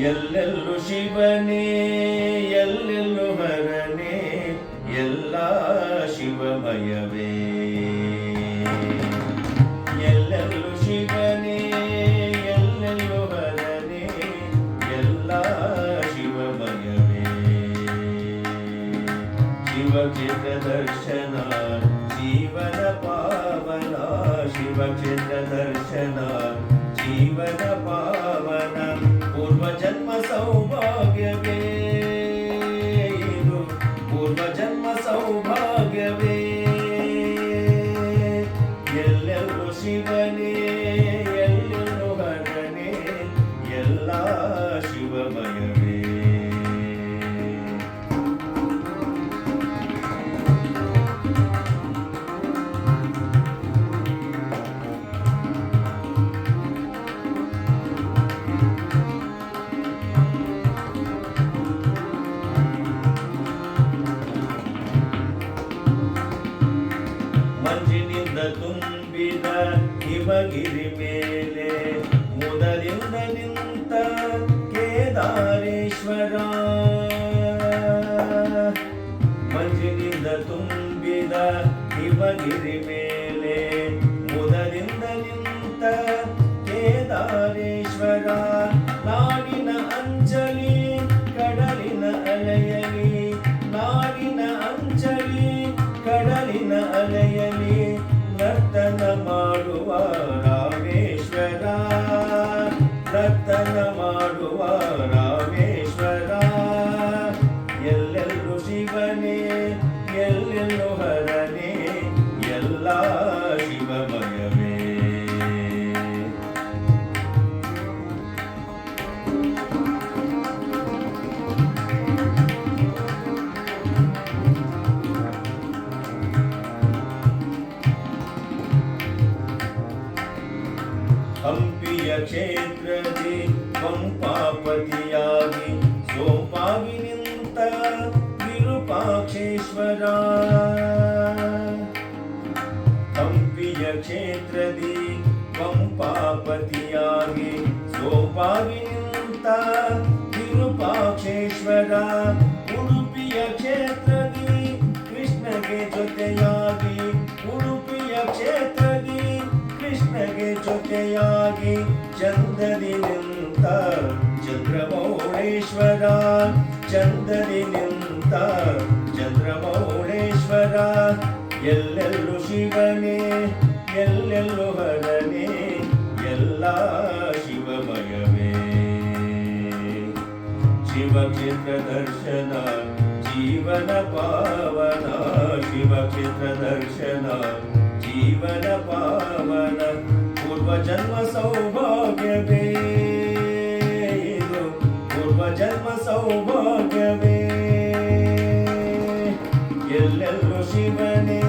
ಎಲ್ಲೆಲ್ಲೂ ಶಿವನೇ ಎಲ್ಲೆಲ್ಲೂ ಹರನೇ ಎಲ್ಲ ಶಿವಮಯವೇ ಎಲ್ಲೆಲ್ಲೂ ಶಿವನೇ ಎಲ್ಲೆಲ್ಲೂ ಹರನೇ ಎಲ್ಲ ಶಿವಮಯವೇ ಶಿವಕ್ಷೇತ್ರ ದರ್ಶನ ಜೀವನ ಪಾವನ ಶಿವಕ್ಷೇತ್ರ ದರ್ಶನ ಜೀವನ ತುಂಬಿದ ಹಿಮಗಿರಿ ಮೇಲೆ ಮೊದಲಿಂದ ತುಂಬಿದ ಹಿಮಗಿರಿ ಮೇಲೆ ಮೊದಲಿಂದ ನಿಂತ ಕೇದಾರೇಶ್ವರ, ನಾಡಿನ ಅಂಜಲಿ, ಕಡಲಿನ ಅಲೆಯಲಿ, ನಾಡಿನ ಅಂಜಲಿ, ಕಡಲಿನ ಅಲೆಯಲಿ ನರ್ತನ ಮಾಡುವ ರಾಮೇಶ್ವರ, ನರ್ತನ ಮಾಡುವ ರಾಮೇಶ್ವರ. ಎಲ್ಲೆಲ್ಲೂ ಶಿವನೇ ಎಲ್ಲೆಲ್ಲೂ ಹರನೆ ಎಲ್ಲ ಶಿವಮಯವೇ. ಹಂಪಿಯ ಕ್ಷೇತ್ರದಿ ಪಂಪಾಪತಿಯಾಗಿ ಸೋಪಾಗಿ ಹಂಪಿಯ ಕ್ಷೇತ್ರದಿ ಪಂಪಾಪತಿಯಾಗಿ ಸೋಪಾಗಿ ನಿಂತ ವಿರೂಪಾಕ್ಷೇಶ್ವರ ಉಡುಪಿಯ ಕ್ಷೇತ್ರದಿ ಕೃಷ್ಣಗೆ ಜೊತೆಯಾಗಿ, ಉಡುಪಿಯ ಕ್ಷೇತ್ರದಿ ಕೃಷ್ಣಗೆ ಜೊತೆಯಾಗಿ ಚಂದದಿ ನಿಂತ ಚಂದ್ರಮೌಳೇಶ್ವರ. ಚಂದದಿ ನಿಂತ ಚಂದ್ರಮೌಳೇಶ್ವರ, ಎಲ್ಲೆಲ್ಲೂ ಶಿವನೇ, ಎಲ್ಲೆಲ್ಲೂ ಹರನೇ, ಎಲ್ಲ ಶಿವಮಯವೇ. ಶಿವಕ್ಷೇತ್ರ ದರ್ಶನ, ಜೀವನ ಪಾವನ, ಶಿವಕ್ಷೇತ್ರ ದರ್ಶನ, ಜೀವನ ಪಾವನ, ಪೂರ್ವ ಜನ್ಮ ಎಲ್ಲೆಲ್ಲೂ ಶಿವನೇ